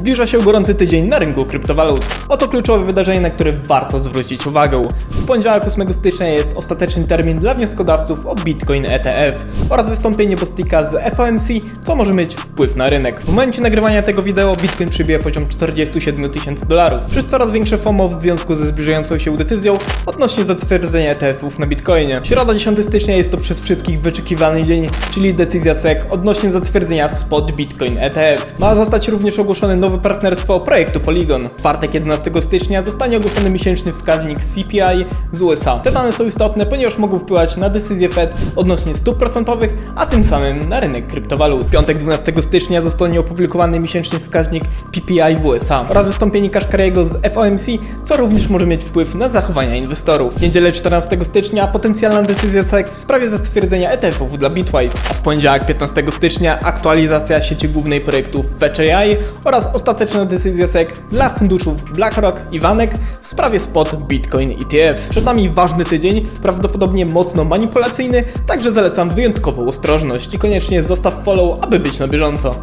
Zbliża się gorący tydzień na rynku kryptowalut. Oto kluczowe wydarzenie, na które warto zwrócić uwagę. W poniedziałek 8 stycznia jest ostateczny termin dla wnioskodawców o Bitcoin ETF oraz wystąpienie Bostika z FOMC, co może mieć wpływ na rynek. W momencie nagrywania tego wideo Bitcoin przybije poziom 47 tysięcy dolarów, przez coraz większe FOMO w związku ze zbliżającą się decyzją odnośnie zatwierdzenia ETF-ów na Bitcoinie. Środa 10 stycznia jest to przez wszystkich wyczekiwany dzień, czyli decyzja SEC odnośnie zatwierdzenia spot Bitcoin ETF. Ma zostać również ogłoszone nowe partnerstwo projektu Polygon. W czwartek 11 stycznia zostanie ogłoszony miesięczny wskaźnik CPI z USA. Te dane są istotne, ponieważ mogą wpływać na decyzję Fed odnośnie stóp procentowych, a tym samym na rynek kryptowalut. W piątek 12 stycznia zostanie opublikowany miesięczny wskaźnik PPI w USA oraz wystąpienie Kaszkariego z FOMC, co również może mieć wpływ na zachowania inwestorów. W niedzielę 14 stycznia potencjalna decyzja SEC w sprawie zatwierdzenia ETF-ów dla Bitwise, a w poniedziałek 15 stycznia aktualizacja sieci głównej projektu Fetch AI oraz ostateczna decyzja SEC dla funduszów BlackRock i Vanek w sprawie spot Bitcoin ETF. Przed nami ważny tydzień, prawdopodobnie mocno manipulacyjny, także zalecam wyjątkową ostrożność i koniecznie zostaw follow, aby być na bieżąco.